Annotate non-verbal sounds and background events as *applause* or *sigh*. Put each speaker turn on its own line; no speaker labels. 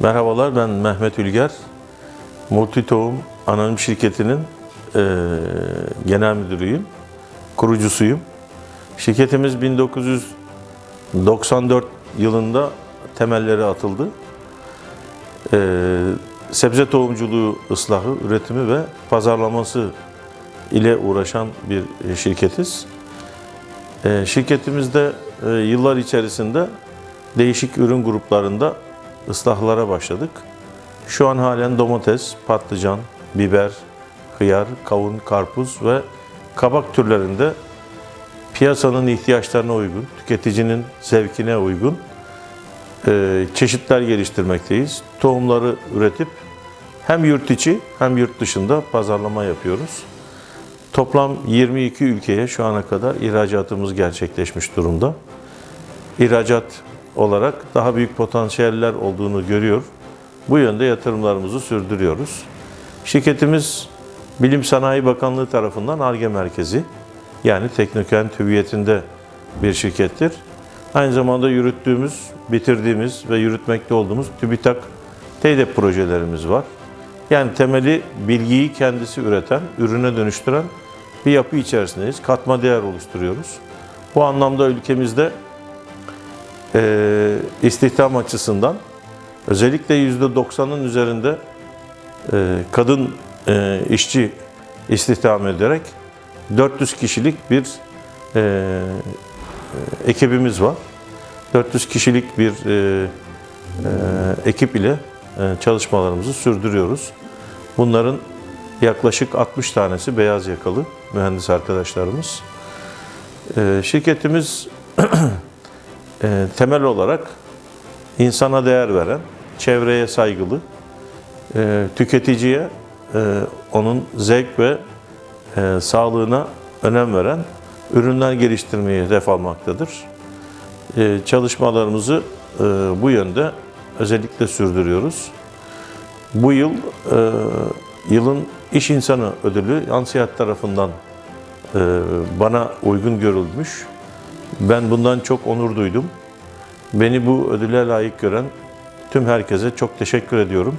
Merhabalar ben Mehmet Ülger. Multi Tohum Anonim Şirketi'nin eee, genel müdürüyüm. Kurucusuyum. Şirketimiz 1994 yılında temelleri atıldı. Eee, sebze tohumculuğu ıslahı, üretimi ve pazarlaması ile uğraşan bir şirketiz. Eee, Şirketimizde eee, yıllar içerisinde değişik ürün gruplarında ıslahlara başladık. Şu an halen domates, patlıcan, biber, hıyar, kavun, karpuz ve kabak türlerinde piyasanın ihtiyaçlarına uygun, tüketicinin zevkine uygun eee, çeşitler geliştirmekteyiz. Tohumları üretip hem yurt içi hem yurt dışında pazarlama yapıyoruz. Toplam 22 ülkeye şu ana kadar ihracatımız gerçekleşmiş durumda. İhracat olarak daha büyük potansiyeller olduğunu görüyor. Bu yönde yatırımlarımızı sürdürüyoruz. Şirketimiz Bilim Sanayi Bakanlığı tarafından ARGE merkezi yani Teknokent hüviyetinde bir şirkettir. Aynı zamanda yürüttüğümüz, bitirdiğimiz ve yürütmekte olduğumuz TÜBİTAK TEYDEP projelerimiz var. Yani temeli bilgiyi kendisi üreten, ürüne dönüştüren bir yapı içerisindeyiz. Katma değer oluşturuyoruz. Bu anlamda ülkemizde e, istihdam açısından özellikle %90'ın üzerinde e, kadın e, işçi istihdam ederek 400 kişilik bir e, e, ekibimiz var. 400 kişilik bir e, e, ekip ile e, çalışmalarımızı sürdürüyoruz. Bunların yaklaşık 60 tanesi beyaz yakalı mühendis arkadaşlarımız. E, şirketimiz *clears throat* e, temel olarak insana değer veren, çevreye saygılı, e, tüketiciye e, onun zevk ve e, sağlığına önem veren ürünler geliştirmeyi hedef almaktadır. E, çalışmalarımızı e, bu yönde özellikle sürdürüyoruz. Bu yıl e, yılın iş insanı ödülü Ansiyat tarafından e, bana uygun görülmüş. Ben bundan çok onur duydum. Beni bu ödüle layık gören tüm herkese çok teşekkür ediyorum.